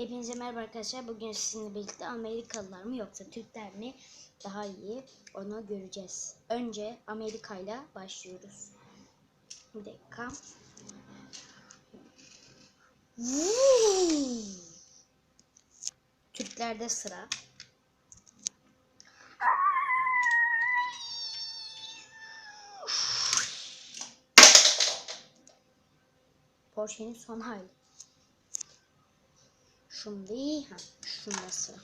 Hepinize merhaba arkadaşlar. Bugün sizinle birlikte Amerikalılar mı yoksa Türkler mi daha iyi onu göreceğiz. Önce Amerika ile başlıyoruz. Bir dakika. Türklerde sıra. Porsche'nin son hali. Şimdi ha şunda.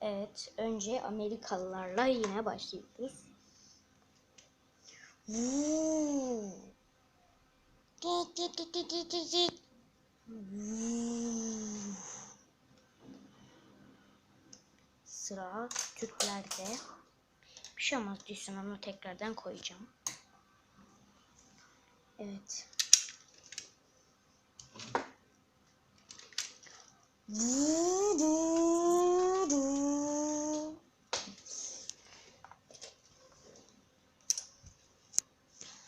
Evet, önce Amerikalılarla yine başlıyoruz. Dik dik Sıra Türklerde. Bir şey olmaz diyorsun onu tekrardan koyacağım. Evet.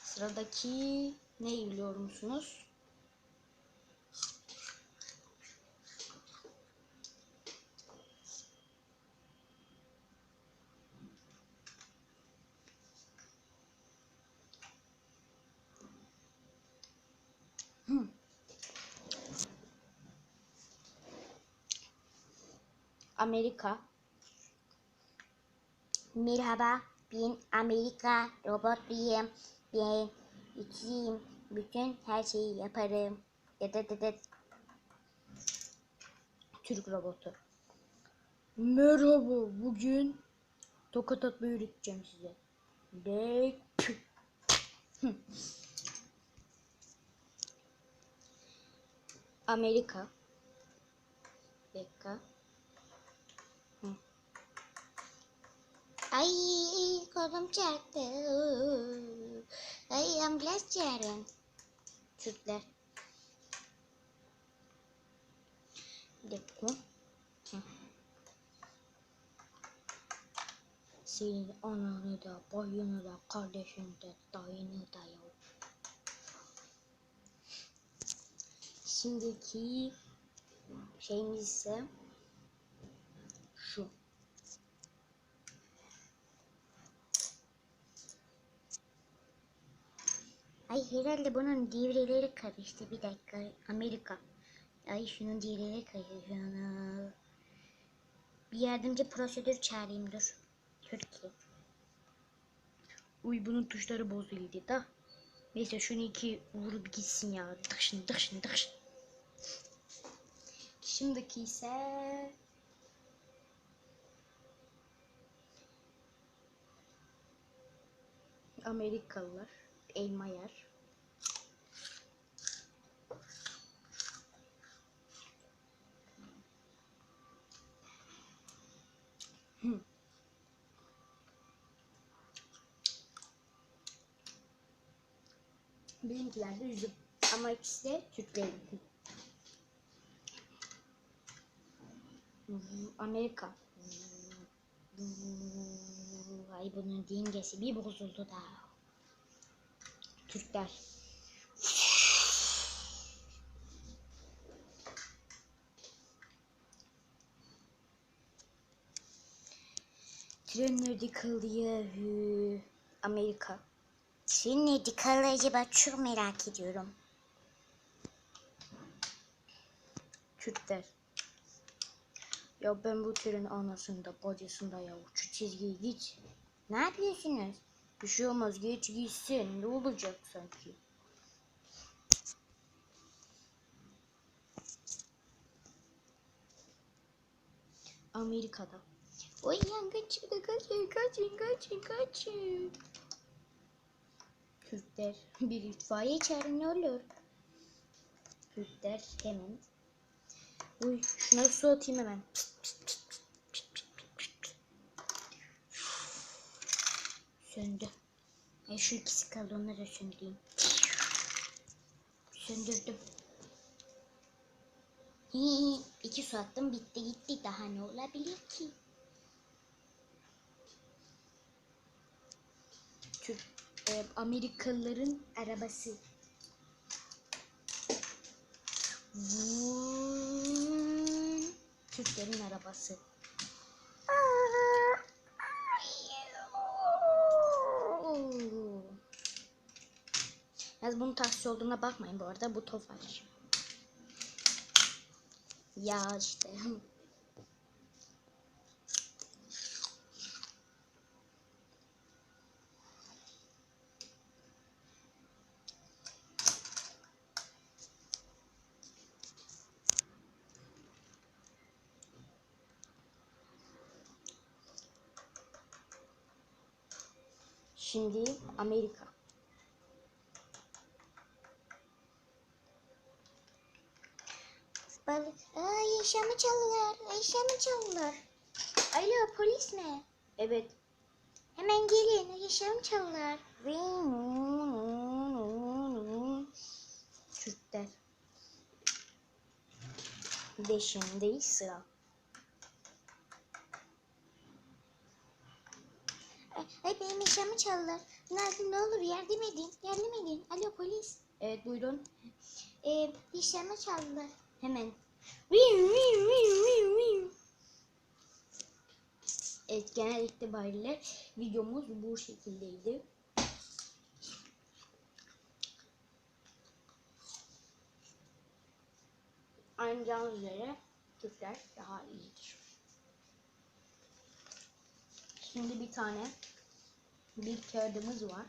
Sıradaki ne biliyor musunuz? Hmm. Amerika. Merhaba, ben Amerika robotluyum. Ben ikiyim. Bütün her şeyi yaparım. Dıt dıt. Türk robotu. Merhaba, bugün tokat atmayı öğreteceğim size. De Amerika. Dakika. Ay kolum çarptı. Ay ambulans çağırın. Türkler. Bir dakika. Senin ananı da, bayını da, kardeşini de, dayını da yok. Şimdiki şeyimiz ise şu. Ay herhalde bunun devreleri karıştı. Bir dakika. Amerika. Ay şunun devreleri karıştı. Bir yardımcı prosedür çağırayım dur. Türkiye. Uy bunun tuşları bozuldu da. Neyse şunu iki vurup gitsin ya. Dıkşın dıkşın dıkşın. Şimdiki ise Amerikalılar elma yer. Hmm. Benimkiler de üzüm. Ama ikisi de Türklerin. Amerika. Ay bunun dengesi bir bozuldu da. Türkler. Trenler dikılıyor. Hü. Amerika. Ne dikalı acaba çok merak ediyorum. Türkler. Ya ben bu trenin anasında, bacısında ya. Şu çizgiyi geç. Ne yapıyorsunuz? Bir şey olmaz geç gitsin. Ne olacak sanki? Amerika'da. Oy yangın çıktı kaçın kaçın kaçın kaçın. Türkler bir itfaiye çağırın ne olur? Türkler hemen. Uy şuna su atayım hemen. Pist, pist, pist, pist, pist. Söndü. Ay şu ikisi kaldı onları da söndüreyim. Söndürdüm. Hi, iki su attım bitti gitti daha ne olabilir ki? Türk e, Amerikalıların arabası. Vroom. Türklerin arabası. Yalnız bunun taksi olduğuna bakmayın bu arada bu tofaş. Ya işte. Şimdi Amerika. Balık. Aa eşyamı çaldılar. Eşyamı çaldılar. Alo polis mi? Evet. Hemen gelin. Eşyamı çaldılar. Türkler. De şimdi sıra. Ay, ay benim eşyamı çaldılar. Nerede ne olur yardım edin. Yardım edin. Alo polis. Evet buyurun. Ee, eşyamı çaldılar. Hemen. Evet genel itibariyle videomuz bu şekildeydi. Anlayacağınız üzere Türkler daha iyidir. Şimdi bir tane bir kağıdımız var.